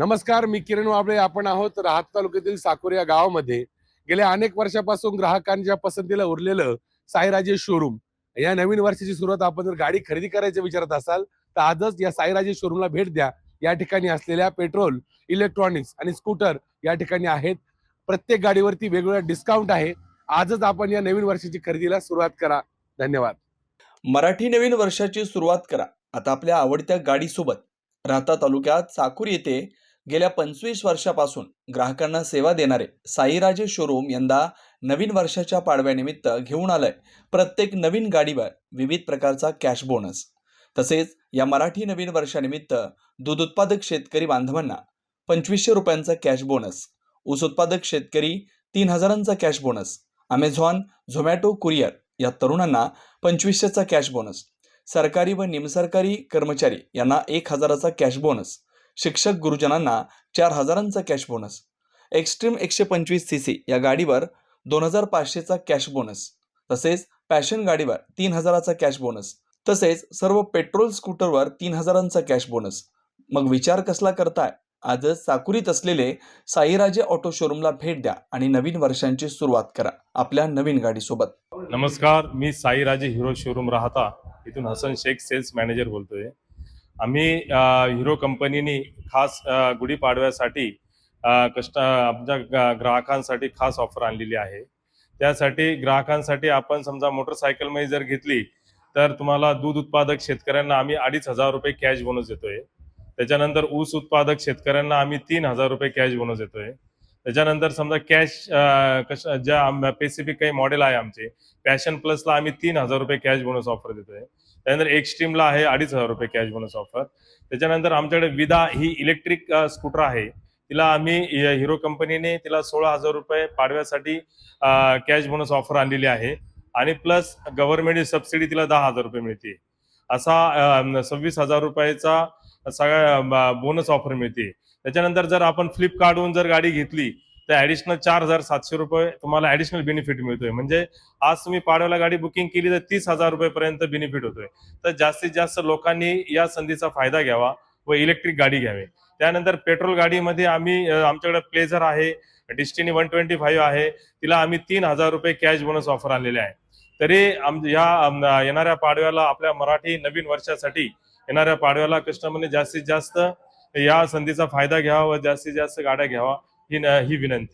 नमस्कार मी किरण वाबळे. आपण आहोत राहत तालुक्यातील साकोर या गावामध्ये. गेल्या अनेक वर्षापासून ग्राहकांच्या पसंतीला उरलेलं साईराजे शोरूम या नवीन वर्षाची सुरुवात आपण जर गाडी खरेदी करायचं विचारत असाल तर आजच या साईराजे शोरूमला भेट द्या. या ठिकाणी असलेल्या पेट्रोल इलेक्ट्रॉनिक्स आणि स्कूटर या ठिकाणी आहेत. प्रत्येक गाडीवरती वेगवेगळा डिस्काउंट आहे. आजच आपण या नवीन वर्षाची खरेदीला सुरुवात करा. धन्यवाद. मराठी नवीन वर्षाची सुरुवात करा. आता आपल्या आवडत्या गाडीसोबत राहता तालुक्यात साकूर येथे गेल्या पंचवीस वर्षापासून ग्राहकांना सेवा देणारे साईराजे शोरूम यंदा नवीन वर्षाच्या पाडव्यानिमित्त घेऊन आलंय. प्रत्येक नवीन गाडीवर विविध प्रकारचा कॅश बोनस तसेच या मराठी नवीन वर्षानिमित्त दूध उत्पादक शेतकरी बांधवांना पंचवीसशे रुपयांचा कॅश बोनस ऊस उत्पादक शेतकरी तीन हजारांचा cash bonus Amazon Zomato courier या तरुणांना पंचवीसशेचा कॅश बोनस सरकारी व निमसरकारी कर्मचारी यांना एक हजाराचा कॅश बोनस शिक्षक गुरुजनांना चार हजारांचा कॅश बोनस एक्स्ट्रीम एकशे पंचवीस सी सी या गाडीवर दोन हजार पाचशेचा कॅश बोनस तसेच पॅशन गाडीवर तीन हजाराचा कॅश बोनस तसेच सर्व पेट्रोल स्कूटरवर तीन हजारांचा कॅश बोनस मग विचार कसला करताय? आजच साकुरीत असलेले साईराजे ऑटो शोरूमला भेट द्या आणि नवीन वर्षांची सुरुवात करा आपल्या नवीन गाडीसोबत. नमस्कार मी साईराजे हिरो शोरूम राहता. इथून हसन शेख सेल्स मॅनेजर बोलतोय. आम्ही हिरो कंपनीने खास गुढीपाडव्यासाठी कष्ट कस्ट आमच्या ग्राहकांसाठी खास ऑफर आणलेली आहे. त्यासाठी ग्राहकांसाठी आपण समजा मोटरसायकलमध्ये जर घेतली तर तुम्हाला दूध उत्पादक शेतकऱ्यांना आम्ही अडीच हजार रुपये कॅश बोनस देतोय. त्याच्यानंतर ऊस उत्पादक शेतकऱ्यांना आम्ही तीन हजार रुपये कॅश बोनस देतोय. त्याच्यानंतर समजा कॅश कशा ज्या स्पेसिफिक काही मॉडेल आहे आमचे पॅशन प्लसला आम्ही तीन हजार रुपये कॅश बोनस ऑफर देतोय. त्यानंतर एक्स्ट्रीमला आहे अडीच हजार रुपये कॅश बोनस ऑफर त्याच्यानंतर आमच्याकडे विदा ही इलेक्ट्रिक स्कूटर आहे. तिला आम्ही हिरो कंपनीने तिला सोळा हजार रुपये पाडव्यासाठी कॅश बोनस ऑफर आणलेली आहे. आणि प्लस गव्हर्नमेंट सबसिडी तिला दहा हजार रुपये मिळते. असा सव्वीस हजार रुपयाचा सगळ्या बोनस ऑफर मिळते त्याच्यानंतर जर आपण फ्लिपकार्टहून जर गाडी घेतली तर ऍडिशनल चार हजार सातशे रुपये तुम्हाला ऍडिशनल बेनिफिट मिळतोय. म्हणजे आज तुम्ही पाडव्याला गाडी बुकिंग केली तर तीस हजार रुपयेपर्यंत बेनिफिट होतोय. तर जास्तीत जास्त लोकांनी या संधीचा फायदा घ्यावा व इलेक्ट्रिक गाडी घ्यावी. त्यानंतर पेट्रोल गाडीमध्ये आम्ही आमच्याकडे प्लेझर आहे डिस्टिनी वन ट्वेंटी फाईव्ह आहे. तिला आम्ही तीन हजार रुपये कॅश बोनस ऑफर आणलेले आहे. तरी आम या येणाऱ्या पाडव्याला आपल्या मराठी नवीन वर्षासाठी येणाऱ्या पाडव्याला कस्टमरने जास्तीत जास्त या संधीचा फायदा घ्यावा व जास्तीत जास्त गाड्या घ्यावा ही ही विनंती.